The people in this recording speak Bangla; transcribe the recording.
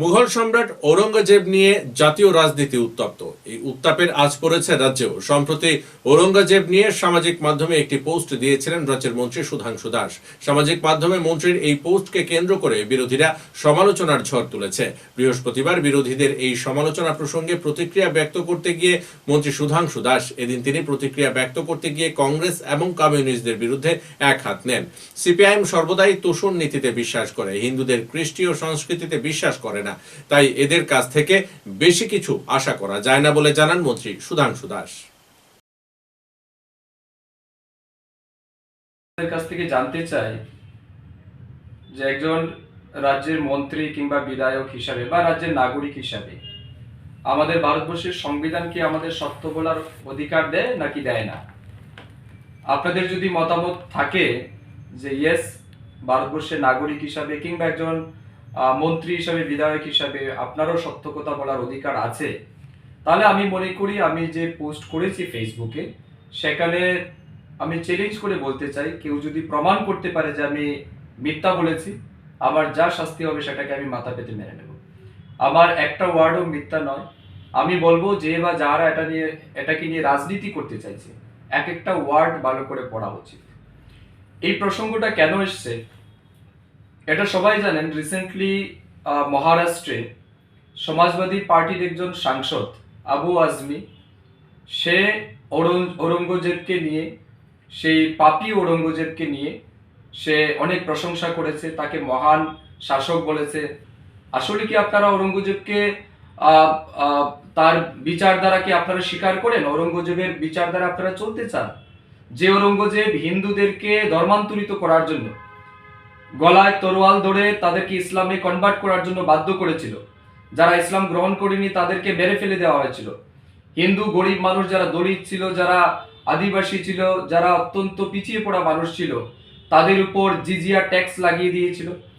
মুঘল সম্রাট ঔরঙ্গজেব নিয়ে জাতীয় রাজনীতি উত্তপ্ত। এই উত্তাপের আজ পড়েছে রাজ্যেও। সম্প্রতি ঔরঙ্গজেব নিয়ে সামাজিক মাধ্যমে একটি পোস্ট দিয়েছিলেন রাজ্যের মন্ত্রী সুধাংশু দাস। সামাজিক মাধ্যমে মন্ত্রীর এই পোস্টকে কেন্দ্র করে বিরোধীরা সমালোচনার ঝড় তুলেছে। বৃহস্পতিবার বিরোধীদের এই সমালোচনা প্রসঙ্গে প্রতিক্রিয়া ব্যক্ত করতে গিয়ে মন্ত্রী সুধাংশু দাস এদিন তিনি প্রতিক্রিয়া ব্যক্ত করতে গিয়ে কংগ্রেস এবং কমিউনিস্টদের বিরুদ্ধে এক হাত নেন। সিপিআইএম সর্বদাই তোষণ নীতিতে বিশ্বাস করে। হিন্দুদের খ্রিস্টীয় সংস্কৃতিতে বিশ্বাস করে না। তাই এদের কাছ থেকে বেশি কিছু আশা করা যায় না বলে জানান মন্ত্রী সুধাংশু দাস। কাছ থেকে জানতে চাই যে একজন রাজ্যের মন্ত্রী কিংবা বিধায়ক হিসাবে বা রাজ্যের নাগরিক হিসাবে আমাদের ভারতবর্ষের সংবিধান কি আমাদের সত্য বলার অধিকার দেয় নাকি দেয় না? আপনাদের যদি মতামত থাকে যে ইয়েস ভারতবর্ষের নাগরিক হিসাবে কিংবা একজন মন্ত্রী হিসাবে, বিধায়ক হিসাবে আপনারও সত্য কথা বলার অধিকার আছে। তাহলে আমি মনে করি, আমি যে পোস্ট করেছি ফেসবুকে, সেখানে আমি চ্যালেঞ্জ করে বলতে চাই, কেউ যদি প্রমাণ করতে পারে যে আমি মিথ্যা বলেছি, আমার যা শাস্তি হবে সেটাকে আমি মাথা পেতে মেনে নেব। আমার একটা ওয়ার্ডও মিথ্যা নয়। আমি বলব যে বা যারা এটা নিয়ে, এটাকে নিয়ে রাজনীতি করতে চাইছে, এক একটা ওয়ার্ড ভালো করে পড়া উচিত। এই প্রসঙ্গটা কেন এসছে? এটা সবাই জানেন রিসেন্টলি মহারাষ্ট্রে সমাজবাদী পার্টির একজন সাংসদ, আবু আজমি, সে ঔরঙ্গজেবকে নিয়ে, সেই পাপি ঔরঙ্গজেবকে নিয়ে সে অনেক প্রশংসা করেছে, তাকে মহান শাসক বলেছে। আসলে কি আপনারা ঔরঙ্গজেবকে তার বিচার দ্বারা কি আপনারা স্বীকার করেন? ঔরঙ্গজেবের বিচার দ্বারা আপনারা চলতে চান? যে ঔরঙ্গজেব হিন্দুদেরকে ধর্মান্তরিত করার জন্য গলায় তরোয়াল ধরে তাদেরকে ইসলামে কনভার্ট করার জন্য বাধ্য করেছিল। যারা ইসলাম গ্রহণ করেনি, তাদেরকে মেরে ফেলে দেওয়া হয়েছিল। হিন্দু, গরিব মানুষ যারা দলিত ছিল, যারা আদিবাসী ছিল, যারা অত্যন্ত পিছিয়ে পড়া মানুষ ছিল, তাদের উপর জিজিয়া ট্যাক্স লাগিয়ে দিয়েছিল।